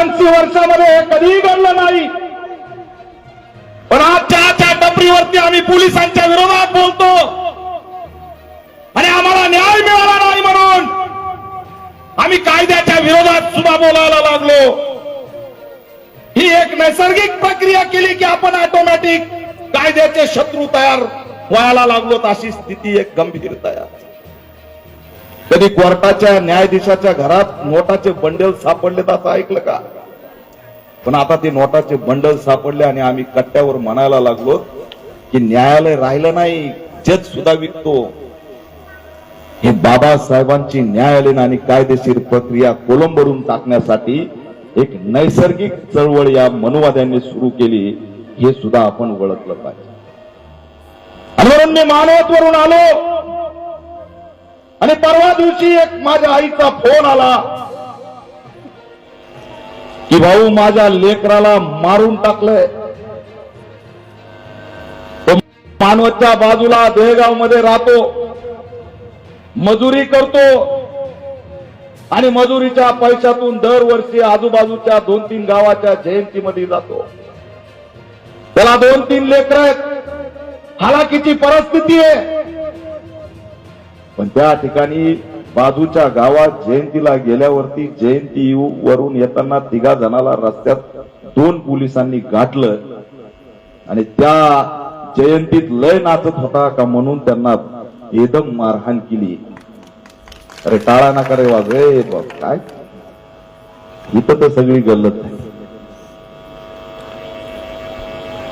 ऐंशी वर्षामध्ये हे कधीही घडलं नाही. पण आज त्या टपरीवरती आम्ही पोलिसांच्या विरोधात बोलतो. आणि आम्हाला न्याय मिळाला नाही म्हणून आम्ही कायद्याच्या विरोधात सुद्धा बोलायला लागलो. ही एक नैसर्गिक प्रक्रिया केली की आपण ऑटोमॅटिक कायद्याचे शत्रू तयार व्हायला लागलो अशी स्थिती एक गंभीर तयार. कधी कोर्टाच्या न्यायाधीशाच्या घरात नोटाचे बंडल सापडले तर असं ऐकलं का? पण आता ते नोटाचे बंडल सापडले आणि आम्ही कट्ट्यावर म्हणायला लागलो की न्यायालय राहिलं नाही जज सुद्धा विकतो. हे बाबासाहेबांची न्यायालयीन आणि कायदेशीर प्रक्रिया कोलंबरून टाकण्यासाठी एक नैसर्गिक चळवळ या मनुवाद्यांनी सुरू केली हे सुद्धा आपण ओळखलं पाहिजे. आणि म्हणून मी मानवतवरून आलो. आणि परवा दिवशी एक माझ्या आईचा फोन आला की भाऊ माझ्या लेकराला मारून टाकलंय. तो मानवतच्या बाजूला देहगावमध्ये राहतो मजुरी करतो आणि मजुरीच्या पैशातून दरवर्षी आजूबाजूच्या दोन तीन गावाच्या जयंतीमध्ये जातो. त्याला दोन तीन लेकर आहेत. हालाकीची परिस्थिती आहे. पण त्या ठिकाणी बाजूच्या गावात जयंतीला गेल्यावरती जयंती वरून येताना तिघा जणाला रस्त्यात दोन पोलिसांनी गाठलं. आणि त्या जयंतीत लय नाचत होता का म्हणून त्यांना एकदम मारहाण केली. अरे टाळा नका रे वाज रे बाप काय? इथं तर सगळी गल्लत आहे.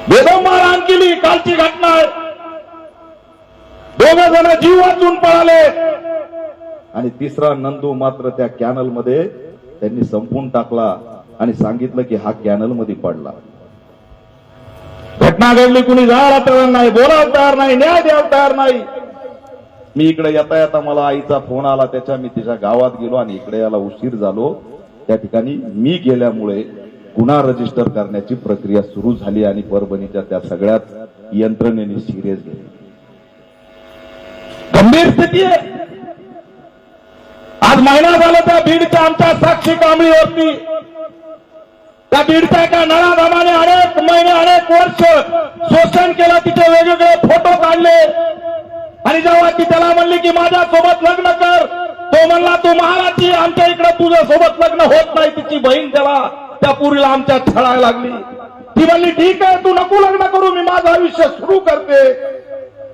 बेदम मारहाण केली कालची घटना आहे. दोघ जण जीव वाचून पळाले. आणि तिसरा नंदू मात्र त्या कॅनलमध्ये त्यांनी संपून टाकला आणि सांगितलं की हा कॅनलमध्ये पडला. घटना घडली कुणी जायला तयार नाही बोलायला तयार नाही न्याय द्यायला तयार नाही. मी इकडे येता येता मला आईचा फोन आला त्याच्या मी तिच्या गावात गेलो आणि इकडे याला उशीर झालो. त्या ठिकाणी मी गेल्यामुळे गुन्हा रजिस्टर करण्याची प्रक्रिया सुरू झाली आणि परभणीच्या त्या सगळ्याच यंत्रणेने सिरियस घेतली गंभीर स्थिती आहे. आज महिना झाला त्या बीडच्या आमच्या साक्षी कांबळी होती त्या बीडच्या एका नळाधामाने अनेक महिने अनेक वर्ष शोषण केलं तिचे वेगवेगळे फोटो काढले. आणि जेव्हा ती त्याला म्हणली की माझ्या सोबत लग्न कर तो म्हणला तू महाराजी आमच्या इकडे तुझ्या सोबत लग्न होत नाही तिची बहीण तेव्हा त्या पुरीला आमच्या छळायला लागली. ती म्हणली ठीक आहे तू नको लग्न करू मी माझं आयुष्य सुरू करते.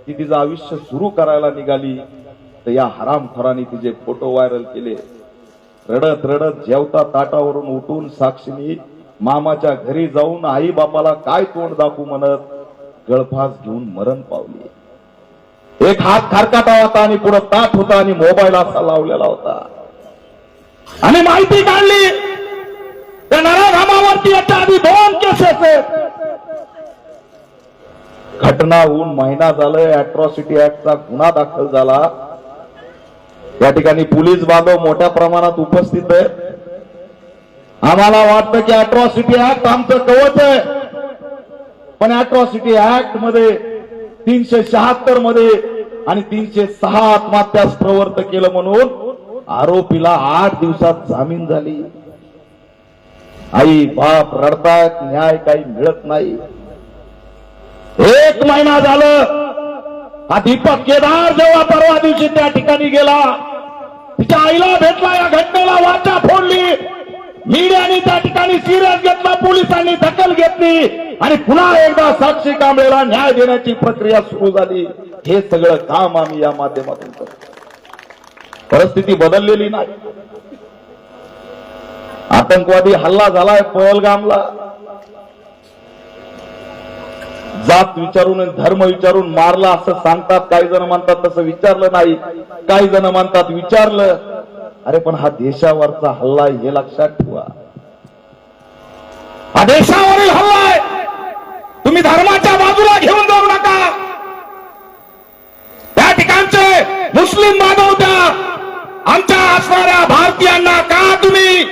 ती तिचं आयुष्य सुरू करायला निघाली. तर या हरामखोरांनी तिचे फोटो व्हायरल केले. रडत रडत जेवता ताटावरून उठून साक्षीनी मामाच्या घरी जाऊन आई बापाला काय तोंड दाखवू म्हणत गळफास घेऊन मरण पावली. एक हात खारकाटा होता आणि पुढे ताट होता आणि मोबाईल असा लावलेला होता. आणि माहिती काढली. त्या नराधामावरती याच्या आधी दोन केसेस आहेत. घटना होऊन महिना झालाय अट्रॉसिटी ऍक्टचा गुन्हा दाखल झाला. या ठिकाणी पोलीस बांधव मोठ्या प्रमाणात उपस्थित आहे आम्हाला वाटतं की अट्रॉसिटी ऍक्ट आमचं कवच आहे. पण अट्रॉसिटी ऍक्टमध्ये तीनशे शहात्तरमध्ये आणि तीनशे सहा आत्महत्यास प्रवर्त केलं म्हणून आरोपीला आठ दिवसात जामीन झाली. आई बाप रडतायत न्याय काही मिळत नाही. एक महिना झालं. हा दीपक केदार जेव्हा परवा दिवशी त्या ठिकाणी गेला तिच्या आईला भेटला या घटनेला वाचा फोडली. मीडियाने त्या ठिकाणी सिरियस घेतला पोलिसांनी दखल घेतली आणि पुन्हा एकदा साक्षी कांबळेला न्याय देण्याची प्रक्रिया सुरू झाली. हे सगळं काम आम्ही या माध्यमातून करतो. परिस्थिती बदललेली नाही. आतंकवादी हल्ला झालाय पहलगामला. जात विचारून धर्म विचारून मारला असं सांगतात काही जण म्हणतात तसं विचारलं नाही काही जण म्हणतात विचारलं. अरे पण हा देशावरचा हल्ला आहे हे लक्षात ठेवा. हा देशावरील हल्ला आहे. तुम्ही धर्माच्या बाजूला घेऊन जाऊ नका. त्या ठिकाणचे मुस्लिम बांधव त्या आमच्या असणाऱ्या भारतीयांना का तुम्ही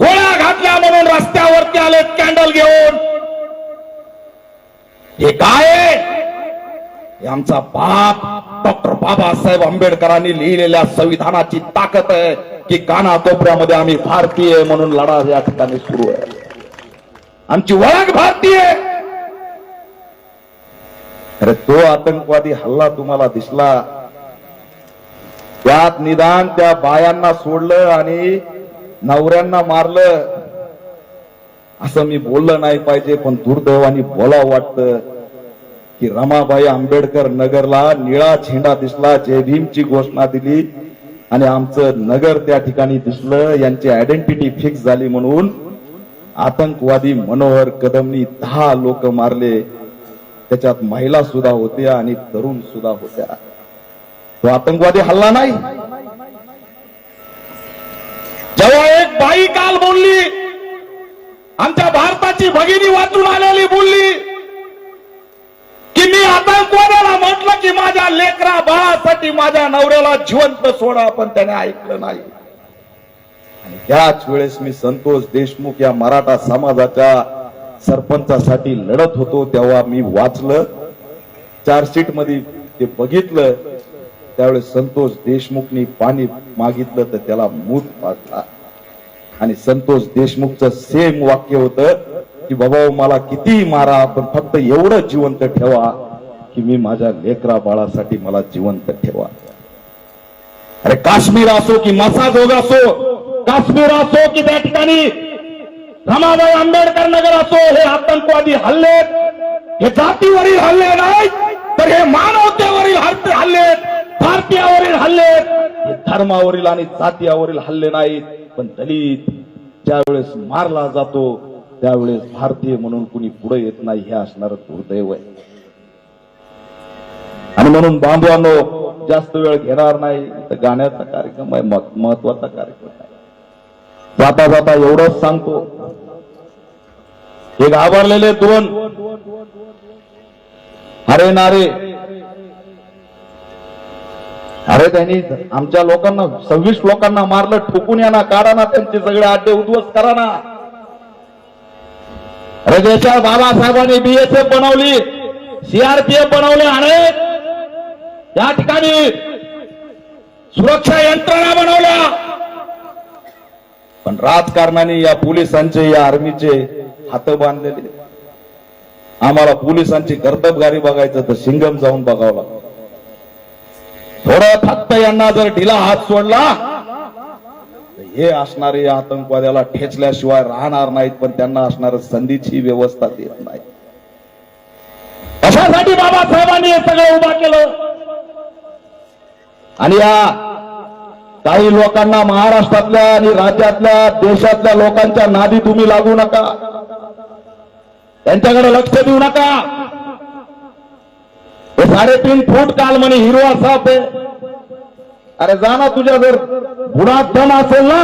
गोळ्या घातल्या म्हणून रस्त्यावरती आले कॅन्डल घेऊन हे काय आहे? हे आमचा बाप डॉक्टर बाबासाहेब आंबेडकरांनी लिहिलेल्या संविधानाची ताकद आहे की काना कोपऱ्यामध्ये आम्ही भारतीय म्हणून लढा या ठिकाणी सुरू आहे. आमची ओळख भारतीय अरे तो आतंकवादी हल्ला तुम्हाला दिसला. त्यात निदान त्या बायांना सोडलं आणि नवऱ्यांना मारलं. असं मी बोललं नाही पाहिजे पण दुर्दैवानी बोलावं वाटतं. की रमाबाई आंबेडकर नगरला निळा झेंडा दिसला जय भीमची घोषणा दिली. आणि आमचं नगर त्या ठिकाणी दिसलं यांची आयडेंटिटी फिक्स झाली म्हणून आतंकवादी मनोहर कदमनी दहा लोक मारले. त्याच्यात महिला सुद्धा होत्या आणि तरुण सुद्धा होत्या. तो आतंकवादी हल्ला नाही. जेव्हा एक बाई काल बोलली आमच्या भारताची भगिनी वाचून आलेली बोलली की मी आतंकवाद्याला म्हटलं की माझ्या लेकरा बाळासाठी माझ्या नवऱ्याला जिवंत सोडा पण त्याने ऐकलं नाही. आणि त्याच वेळेस मी संतोष देशमुख या मराठा समाजाच्या सरपंचासाठी लढत होतो तेव्हा मी वाचलं चार्जशीटमध्ये ते बघितलं त्यावेळेस संतोष देशमुखनी पाणी मागितलं तर त्याला मूत पाजला आणि संतोष देशमुखचं सेम वाक्य होतं की बाबा मला किती मारा पण फक्त एवढं जिवंत ठेवा की मी माझ्या लेकरा बाळासाठी मला जिवंत ठेवा. अरे काश्मीर असो की मसाजोग असो काश्मीर असो की त्या ठिकाणी रमाबाई आंबेडकर नगर असो हे आतंकवादी हल्ले हे जातीवरील हल्ले नाहीत तर हे मानवतेवरील हल्ले भारतीयावरील हल्ले हे धर्मावरील आणि जातीयावरील हल्ले नाहीत. पण दलित ज्यावेळेस मारला जातो त्यावेळेस भारतीय म्हणून कुणी पुढे येत नाही हे असणार दुर्दैव आहे. आणि म्हणून बांधवांनो जास्त वेळ घेणार नाही तर गाण्याचा कार्यक्रम आहे महत्त्वाचा कार्यक्रम आहे. जाता जाता एवढंच सांगतो. हे घाबरलेले दोन. अरे नारे. अरे त्यांनी आमच्या लोकांना सव्वीस लोकांना मारलं ठोकून या ना काढा ना त्यांचे सगळे आड्डे उद्ध्वस्त करा ना. अरे बाबासाहेबांनी बीएसएफ बनवली सीआरपीएफ बनवले अनेक या ठिकाणी सुरक्षा यंत्रणा बनवल्या. पण राजकारणाने या पोलिसांचे या आर्मीचे हात बांधलेले. आम्हाला पोलिसांची कर्तबगारी बघायचं तर सिंगम जाऊन बघावं लागतं. थोडं फक्त यांना जर ढिला हात सोडला हे असणारे या आतंकवाद्याला ठेचल्याशिवाय राहणार नाहीत पण त्यांना असणार संधीची व्यवस्था देत नाही अशासाठी बाबासाहेबांनी हे सगळं उभा केलं? आणि या काही लोकांना महाराष्ट्रातल्या आणि राज्यातल्या देशातल्या लोकांच्या नादी तुम्ही लागू नका. त्यांच्याकडे लक्ष देऊ नका. हे साडेतीन फूट काल म्हणे हिरवा साप आहे. अरे जा ना तुझ्या जर गुणात दम असेल ना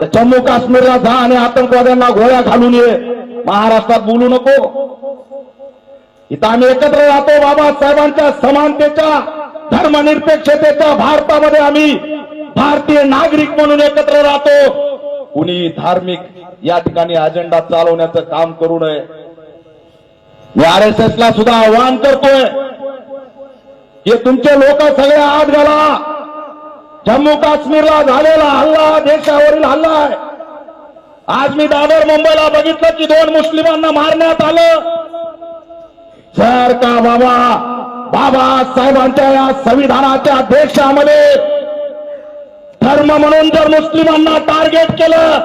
तर जम्मू काश्मीरला जा आणि आतंकवाद्यांना गोळ्या घालून ये. महाराष्ट्रात बोलू नको. इथं आम्ही एकत्र राहतो बाबासाहेबांच्या समानतेच्या धर्मनिरपेक्षतेच्या भारतामध्ये आम्ही भारतीय नागरिक म्हणून एकत्र राहतो. कुणी धार्मिक या ठिकाणी अजेंडा चालवण्याचं काम करू नये. मी आर एस एस ला सुद्धा आवाहन करतोय की तुमचे लोक सगळे आत घाला. जम्मू काश्मीरला झालेला हल्ला देशावरील हल्ला आहे. आज मी दादर मुंबईला बघितलं की दोन मुस्लिमांना मारण्यात आलं. जर का बाबा? बाबा साहेबांच्या या संविधानाच्या देशामध्ये धर्म म्हणून जर मुस्लिमांना टार्गेट केलं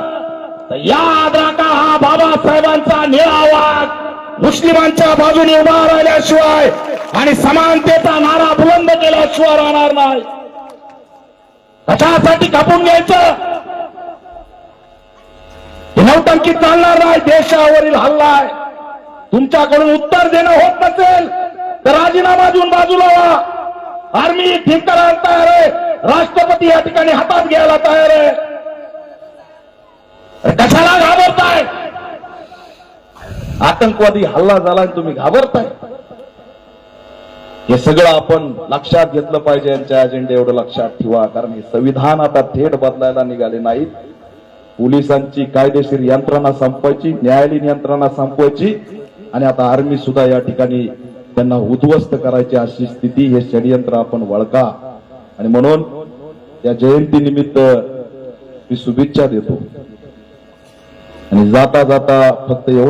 तर याद राखा हा बाबासाहेबांचा निळावाग मुस्लिमांच्या बाजूने उभा राहिल्याशिवाय आणि समानतेचा नारा बुलंद केल्याशिवाय राहणार नाही. कशासाठी कापून घ्यायचं? नौटंकी चालणार नाही देशावरील हल्ला तुमच्याकडून उत्तर देणं होत नसेल तर राजीनामा देऊन बाजूला व्हा. आर्मी ठीक करायला तयार आहे. राष्ट्रपती या ठिकाणी हातात घ्यायला तयार आहे. कशाला घाबरताय? आतंकवादी हल्ला झाला आणि तुम्ही घाबरताय. हे सगळं आपण लक्षात घेतलं पाहिजे. यांच्या अजेंडे एवढं लक्षात ठेवा. कारण हे संविधान आता थेट बदलायला निघाले नाहीत. पोलिसांची कायदेशीर यंत्रणा संपवायची न्यायालयीन यंत्रणा संपवायची आणि आता आर्मी सुद्धा या ठिकाणी त्यांना उद्ध्वस्त करायची अशी स्थिती हे षडयंत्र आपण वळका. आणि म्हणून या जयंती निमित्त मी शुभेच्छा देतो. आणि जाता जाता फक्त एवढं